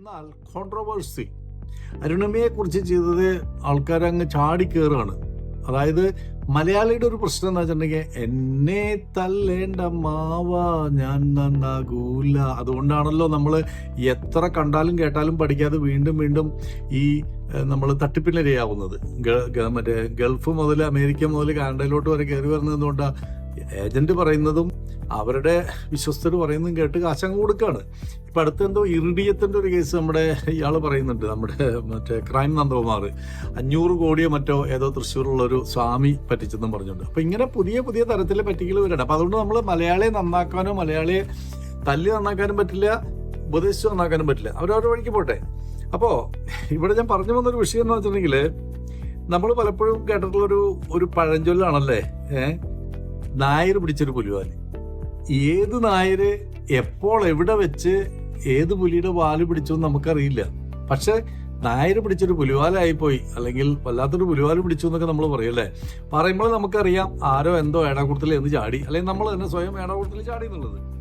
എന്നാൽ കോൺട്രവേഴ്സി അരുണമയെ കുറിച്ച് ചെയ്തത് ചാടി കയറുകയാണ് അതായത് മലയാളിയുടെ ഒരു പ്രശ്നം എന്താ വെച്ചിട്ടുണ്ടെങ്കിൽ എന്നെ തല്ലേണ്ട മാവ ഞാൻ നന്നാകൂല. അതുകൊണ്ടാണല്ലോ നമ്മൾ എത്ര കണ്ടാലും കേട്ടാലും പഠിക്കാതെ വീണ്ടും വീണ്ടും ഈ നമ്മൾ തട്ടിപ്പിനിരയാവുന്നത്. മറ്റേ ഗൾഫ് മുതൽ അമേരിക്ക മുതൽ കാനഡയിലോട്ട് വരെ കയറി വരുന്നത് എന്തുകൊണ്ടാ ഏജന്റ് പറയുന്നതും അവരുടെ വിശ്വസ്തർ പറയുന്നതും കേട്ട് കാശങ്ങ് കൊടുക്കുകയാണ് ഇപ്പം അടുത്ത് എന്തോ ഇറിഡിയത്തിന്റെ ഒരു കേസ് നമ്മുടെ ഇയാൾ പറയുന്നുണ്ട് നമ്മുടെ മറ്റേ ക്രൈം നന്ദകുമാർ. അഞ്ഞൂറ് കോടിയോ മറ്റോ ഏതോ തൃശ്ശൂരുള്ള ഒരു സ്വാമി പറ്റിച്ചെന്നും പറഞ്ഞുണ്ട്. അപ്പം ഇങ്ങനെ പുതിയ പുതിയ തരത്തിലെ പറ്റിക്കൽ വരണം അപ്പം അതുകൊണ്ട് നമ്മൾ മലയാളിയെ നന്നാക്കാനോ മലയാളിയെ തല്ലി നന്നാക്കാനും പറ്റില്ല ഉപദേശിച്ച് നന്നാക്കാനും പറ്റില്ല. അവരവരുടെ വഴിക്ക് പോട്ടെ. അപ്പോൾ ഇവിടെ ഞാൻ പറഞ്ഞു വന്നൊരു വിഷയം എന്ന് വെച്ചിട്ടുണ്ടെങ്കിൽ നമ്മൾ പലപ്പോഴും കേട്ടിട്ടുള്ളൊരു ഒരു പഴഞ്ചൊല്ലാണല്ലേ ഏഹ് നായർ പിടിച്ചൊരു പുലിവാൽ. ഏത് നായര് എപ്പോൾ എവിടെ വെച്ച് ഏത് പുലിയുടെ വാൽ പിടിച്ചു എന്ന് നമുക്കറിയില്ല. പക്ഷെ നായര് പിടിച്ചൊരു പുലിവാലായിപ്പോയി. അല്ലെങ്കിൽ വല്ലാത്തൊരു പുലിവാൽ പിടിച്ചു എന്നൊക്കെ നമ്മൾ പറയല്ലേ പറയുമ്പോൾ നമുക്കറിയാം ആരോ എന്തോ ഏടാകൂട്ടത്തിൽ എന്ന് ചാടി. അല്ലെങ്കിൽ നമ്മൾ തന്നെ സ്വയം ഏടാകൂട്ടത്തിൽ ചാടി എന്നുള്ളത്.